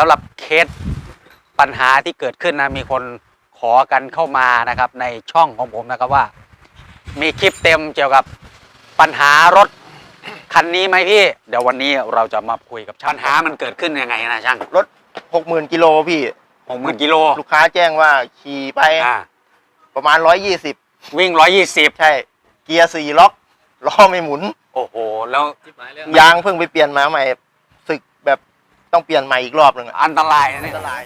สำหรับเคสปัญหาที่เกิดขึ้นนะมีคนขอกันเข้ามานะครับในช่องของผมนะครับว่า มีคลิปเต็มเกี่ยวกับปัญหารถคันนี้ไหมพี่ เดี๋ยววันนี้เราจะมาคุยกับช่างปัญหามันเกิดขึ้นยังไงนะช่างรถหกหมื่นกิโลพี่หกหมื่นกิโลลูกค้าแจ้งว่าขี่ไปอ่าประมาณร้อยยี่สิบวิ่งร้อยยี่สิบใช่ เกียร์สี่ล็อกล้อไม่หมุน โอ้โห แล้วยางเพิ่งไปเปลี่ยนมาใหม่สึกแบบ ต้องเปลี่ยนใหม่อีกรอบหนึ่งอะอันตรายนะเนี่ยอันตราย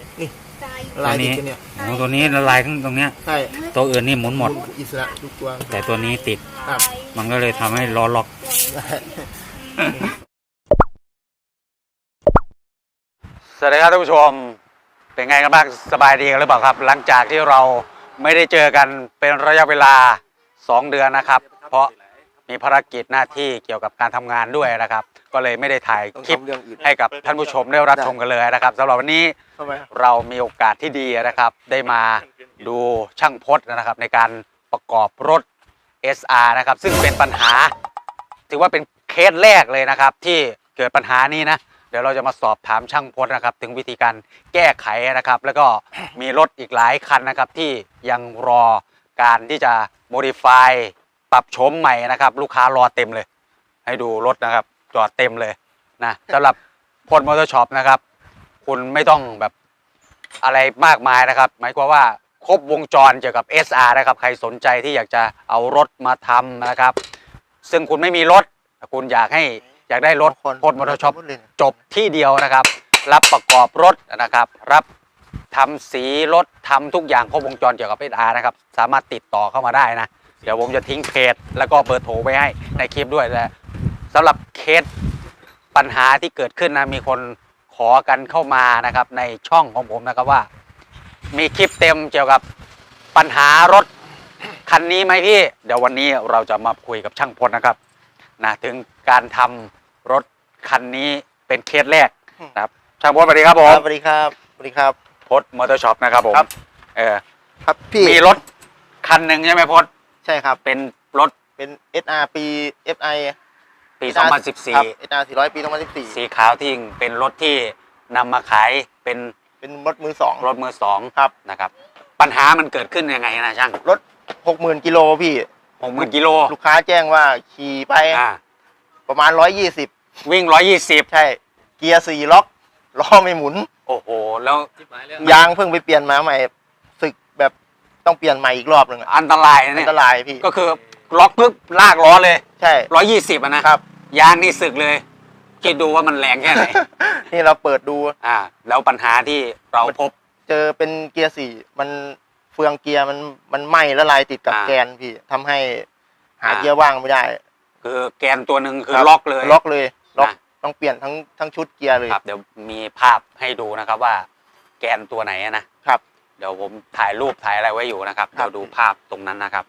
ลายตัวนี้ติดกันเนี่ยโอ้ตัวนี้ละลายทั้งตรงเนี้ย ใช่ตัวอื่นนี่หมุนหมด อิสระทุกตัวแต่ตัวนี้ติด ครับมันก็เลยทำให้ล้อล็อก สวัสดีครับท่านผู้ชม เป็นไงกันบ้างสบายดีกันหรือเปล่าครับ หลังจากที่เราไม่ได้เจอกันเป็นระยะเวลา 2 เดือนนะครับ เพราะ มีภารกิจหน้าที่เกี่ยวกับการทำงานด้วยนะครับ ก็เลยไม่ได้ถ่ายคลิปเรื่องอื่น ให้กับท่านผู้ชมได้รับชมกันเลยนะครับสำหรับวันนี้ ทำไมเรามีโอกาสที่ดีนะครับ ได้มาดูช่างพจน์นะครับ ในการประกอบรถ SR นะครับ ซึ่งเป็นปัญหา ถือว่าเป็นเคสแรกเลยนะครับ ที่เกิดปัญหานี้นะ เดี๋ยวเราจะมาสอบถามช่างพจน์นะครับ ถึงวิธีการแก้ไขนะครับ แล้วก็มีรถอีกหลายคันนะครับ ที่ยังรอการที่จะ modify ปรับโฉมใหม่นะครับ ลูกค้ารอเต็มเลย ให้ดูรถนะครับ จอดเต็มเลยนะสำหรับพลมอเตอร์ช็อปนะครับ คุณไม่ต้องแบบอะไรมากมายนะครับ หมายความว่าครบวงจรเกี่ยวกับ SR นะครับ ใครสนใจที่อยากจะเอารถมาทำนะครับ ซึ่งคุณไม่มีรถ คุณอยากให้อยากได้รถพลมอเตอร์ช็อปจบที่เดียวนะครับ รับประกอบรถนะครับ รับทำสีรถทำทุกอย่างครบวงจรเกี่ยวกับ SR นะครับ สามารถติดต่อเข้ามาได้นะ เดี๋ยวผมจะทิ้งเพจแล้วก็เบอร์โทรไว้ให้ในคลิปด้วยและสำหรับเคสปัญหาที่เกิดขึ้นนะมีคนขอกันเข้ามานะครับ ในช่องของผมนะครับว่า มีคลิปเต็มเกี่ยวกับปัญหารถคันนี้ไหมพี่ เดี๋ยววันนี้เราจะมาคุยกับช่างพลนะครับนะถึงการทำรถคันนี้เป็นเคสแรกนะครับ ช่างพลสวัสดีครับผคมรับสวัสดีครับสวัสดีครับพจน์มอเตอร์ช็อปนะครับผมครับ เออครับพี่มีรถคันหนึ่งใช่ไหมพจน์ ใช่ครับ เป็นรถเป็น SR ปี FI ปี ครับ 2014 SR 400 ปี 2014 สีขาวที่เป็นรถที่นำมาขายเป็นเป็นรถมือสองรถมือสองครับ นะครับ ปัญหามันเกิดขึ้นยังไงนะช่างรถหกหมื่นกิโลพี่ หกหมื่นกิโลลูกค้าแจ้งว่าขี่ไปอ่าประมาณร้อยยี่สิบวิ่งร้อยยี่สิบใช่ เกียร์สี่ล็อกล้อไม่หมุน โอ้โห แล้ว ยางเพิ่งไปเปลี่ยนมาใหม่สึกแบบ ต้องเปลี่ยนใหม่อีกรอบหนึ่งอะอันตรายนะอัเนี่ยนตรายพี่ ก็คือล็อกปุ๊บลากล้อเลยใช่ ร้อยยี่สิบอะนะ ครับ ยางนี่สึกเลยคิดดูว่ามันแรงแค่ไหน นี่เราเปิดดู อ่า แล้วปัญหาที่เราพบ เจอเป็นเกียร์สี่มันเฟืองเกียร์มันมันไหม้ละลายติดกับอ่าแกนพี่ทำให้หาอ่า เกียร์ว่างไม่ได้ คือแกนตัวหนึ่งคือรับล็อกเลย ล็อกเลยล็อกนะต้องเปลี่ยนทั้งทั้งชุดเกียร์เลยครับ เดี๋ยวมีภาพให้ดูนะครับว่า แกนตัวไหนอะนะครับเดี๋ยวผมถ่ายรูปถ่ายอะไรไว้อยู่นะครับครัเดี๋บยวดูภาพตรงนั้นนะครับ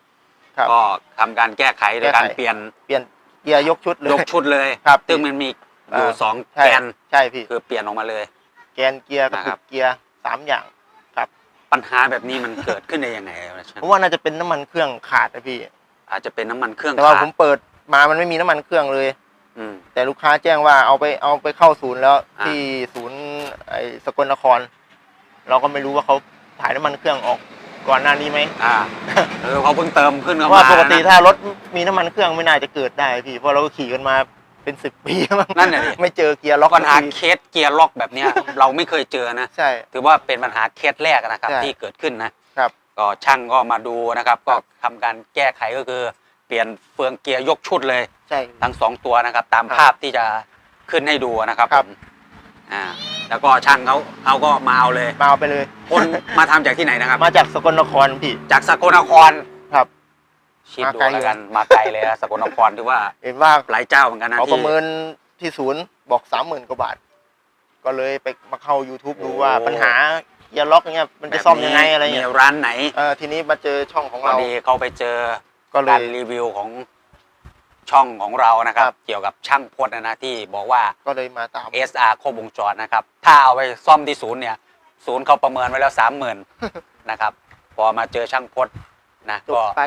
ครับ ก็ทำการแก้ไขโดยแก้ไขการเปลี่ยนเปลี่ยนเกียร์ยกชุดเลย ยกชุดเลยครับซึ่งมันมีอยู่อ่า สองใช่แกนใช่พี่คือเปลี่ยนออกมาเลย แกนเกียร์กระนะคปุรับกเกียร์สามอย่าง ปัญหาแบบนี้มันเกิดขึ้นได้ยังไงนะช่างผมว่าน่าจะเป็นน้ำมันเครื่องขาดนะพี่ อาจจะเป็นน้ำมันเครื่องแต่ว่าขาดผมเปิดมามันไม่มีน้ำมันเครื่องเลย อืม แต่ลูกค้าแจ้งว่าเอาไปเอาไปเข้าศูนย์แล้วอ่า ที่ศูนย์ไอ้สกลนคร เราก็ไม่รู้ว่าเขา ถ่ายน้ำมันเครื่องออกก่อนหน้านี้ไหมอ่าเออเขาเพิ่งเติมขึ้นเพเข้าราะมาว่าปกตินะ ถ้ารถมีน้ำมันเครื่องไม่น่าจะเกิดได้พี่เพราะเราก็ขี่กันมาเป็นสิบปีมั้งนั่นน่ะดิ ไม่เจอเกียร์ล็อกปัญหาสักทีเคสเกียร์ล็อกแบบเนี้ย เราไม่เคยเจอนะ ใช่ ถือว่าเป็นปัญหาเคสแรกนะครับ ใช่ที่เกิดขึ้นนะครับก็ช่างก็มาดูนะครับ ก็ทำการแก้ไขก็คือ เปลี่ยนเฟืองเกียร์ยกชุดเลย ใช่ ทั้งสองตัวนะครับ ตามครับภาพที่จะขึ้นให้ดูนะครับครัผบมอ่า แล้วก็ช่างเขาเขาก็มาเอาเลย มาเอาไปเลย คนมาทำจากที่ไหนนะครับ มาจากสกลนครพี่ จากสกลนครครับคิดดูมาไกลแล้วกันมาไกลเลยนะสกลนครถือว่าเห็นว่าหลายเจ้าเหมือนกันนะเขาปที่ระเมินที่ศูนย์บอกสามหมื่นกว่าบาท ก็เลยไปมาเข้า YouTube ดูว่าโอ้ปัญหาเกียร์ล็อกเนี่ยมันจะซ่อมยังไงอะไรมีเงี้ยร้านไหนเออทีนี้มาเจอช่องของพอเราดีเขาไปเจอก็เลการยรีวิวของ ช่องของเรานะครับ ครับ เกี่ยวกับช่างพจน์นะนะที่บอกว่า ก็เลยมาตาม SR ครบวงจรนะครับ ถ้าเอาไปซ่อมที่ศูนย์เนี่ยศูนย์เขาประเมินไว้แล้วสามหมื่น นะครับ พอมาเจอช่างพจน์นะจก็บไป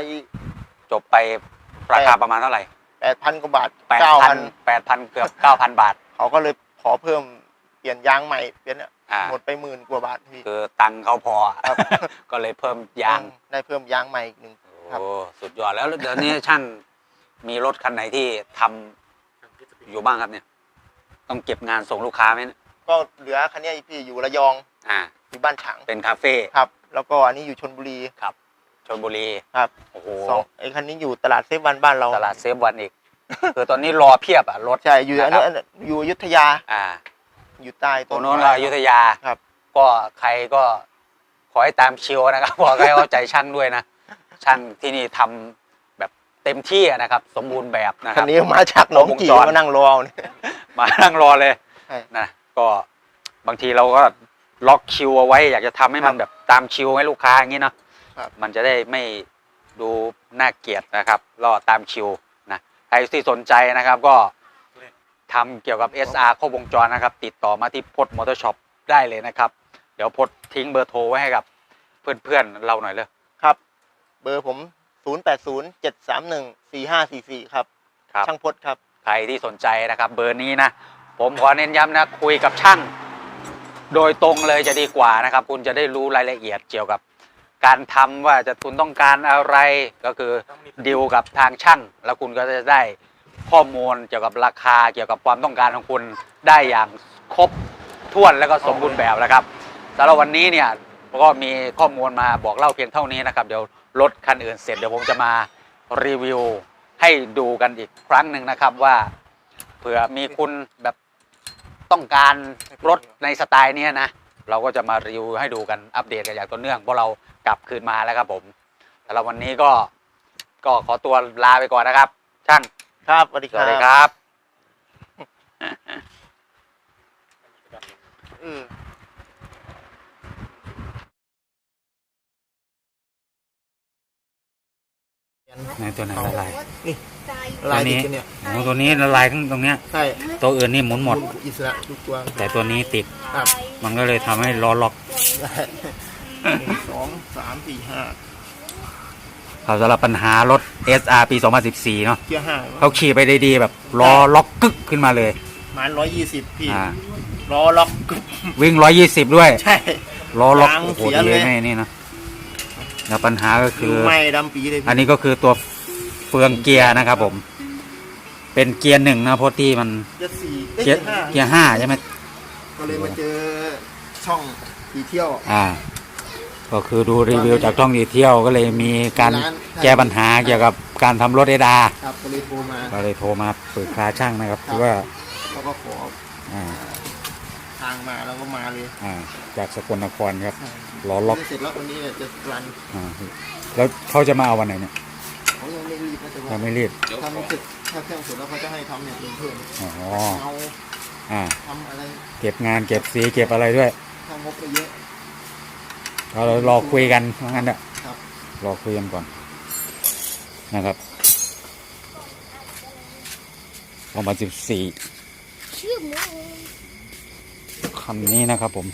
จบไปราคาประมาณเท่าไหร่แปดพันกว่าบาทแปดเก้าพัพันนแปดพันเกือบเก้าพันบาทเขาก็เลยขอเพิ่มเปลี่ยนยางใหม่เปลี่ยนเนี่ยอ่าหมดไปหมื่นกว่าบาทพี่ คือตังค์เขาพอ ครับ ก็เลยเพิ่มยาง ได้เพิ่มยางใหม่อีกหนึ่ง ครับ โอ้ สุดยอดแล้วเดี๋ยวนี้ช่าง มีรถคันไหนที่ทำอยู่บ้างครับเนี่ย ต้องเก็บงานส่งลูกค้าไหมเนี่ยก็เหลือคันเนี้ยพี่อยู่ระยองอ่า อยู่บ้านฉางเป็นคาเฟ่ครับ แล้วก็อันนี้อยู่ชนบุรีชลบุรีครับโอ้โหสองไอ้คันนี้อยู่ตลาดเซฟวันบ้านเราตลาดเซฟวันอีก คือตอนนี้รอเพียบอะรถ ใช่อยู่อันนู้นนะครับอันนู้นอยู่อยุธยาอ่าอยู่ใต้ตรต้งนโน้นไม้ อยุธยาครับ ก็ใครก็ขอให้ตามชิวนะครับบอกให้เข้าใจช่างด้วยนะ ช่างที่นี่ทำแบบ เต็มที่อะนะครับ สมบูรณ์แบบนะคคัรันบ นี้มาจากหนองกี่วงจร มานั่งรอเอาเนี่ย มานั่งรอเลยใช่นะก็บางทีเราก็ล็อกคิวเอาไว้ อยากจะทำให้มันครับแบบตามคิวให้ลูกค้าอย่างนี้เนาะครับ มันจะได้ไม่ดูน่าเกลียดนะครับรอตามคิวนะใครที่สนใจนะครับก็ทำเกี่ยวกับ SR ครบวงจรนะครับ ติดต่อมาที่พดมอเตอร์ช็อปได้เลยนะครับ เดี๋ยวพดทิ้งเบอร์โทรไว้ให้กับ เพื่อนๆเราหน่อยเลย ครับ เบอร์ผม 0 8 0 7 3 1 4 5 4 4 ครับ ครับ ช่างพดครับ ใครที่สนใจนะครับ เบอร์นี้นะ ผมขอเน้นย้ำนะ คุยกับช่าง โดยตรงเลยจะดีกว่านะครับ คุณจะได้รู้รายละเอียดเกี่ยวกับ การทำว่าจะคุณต้องการอะไรก็คือดีลกับทางช่าง แล้วคุณก็จะได้ข้อมูลเกี่ยวกับราคาเกี่ยวกับความต้องการของคุณได้อย่างครบถ้วนแล้วก็สมบูรณ์แบบนะครับสำหรับวันนี้เนี่ย ก็มีข้อมูลมาบอกเล่าเพียงเท่านี้นะครับ เดี๋ยวรถคันอื่นเสร็จเดี๋ยวผมจะมารีวิวให้ดูกันอีกครั้งหนึ่งนะครับว่าเผื่อมีคุณแบบต้องการรถในสไตล์เนี้ยนะ เราก็จะมารีวิวให้ดูกันอัปเดตกันอย่างต่อเนื่องเพราะเรากลับคืนมาแล้วครับผมสำหรับวันนี้ก็ก็ขอตัวลาไปก่อนนะครับ ช่างครับสวัสดีสครัวับสดีครับเออ ในตัวไหนละลายลายตัวติดนี้กันเนี่ยโอ้ตัวนี้ละลายทั้งตรงเนี้ยใช่ตัวอื่นนี่หมุนหมดอิสระทุกตัวแต่ตัวนี้ติดครับมันก็เลยทำให้ล้อล็อกได้หนึ่งสองสามสี่ห้าครับสำหรับปัญหารถ SR ปี 2014 เนาะเกียร์ห้าเขาขี่ไปได้ดีแบบล้อล็อกกึกขึ้นมาเลยหมานร้อยยี่สิบพี่อ่าล้อล็อกกึ๊บวิ่ง120ด้วย ใช่ล้อล็อกยางโอ้โหเสียดีเลยไม่นี่นะ แล้วปัญหาก็คือไม่ดำปีเลยอันพี่นี้ก็คือตัวเฟืองเกียร์นะครับผม เป็นเกียร์หนึ่งนะเพราะที่มันเกียร์สี่เอ้ยเกียร์ห้าเกียร์ห้าใช่ไหมก็เลยมาเจอช่องขี่เที่ยว อ่า ก็คือดูรีวิวจากท่องดีเที่ยวก็เลยมีการร้าน แก้ปัญหาเกี่ยวกับการทำรถเอดาครับก็เลยโทรมา ก็เลยโทรมาปรึกษาช่างนะครับที่ว่าเขาก็ขออ่าทางมาแล้วก็มาเลยอ่าจากสกลนครครับล้อล็อกเสร็จแล้ววันนี้เนี่ยจะรันอ่าแล้วเขาจะมาเอาวันไหนเนี่ยเขายังไม่รีบนะแต่ว่ายังไม่รีบทำเสร็จถ้าเครื่องเสร็จแล้วเขาจะให้ทำอย่างอื่นเพิ่มอ๋อเงาอ่าทำอะไรเก็บงานเก็บสีเก็บอะไรด้วยทำงบไปเยอะเรารอคุยกันเพราะงั้นเนอะครับรอคุยกันก่อนนะครับสองพันสิบสี่ คันนี้นะครับผม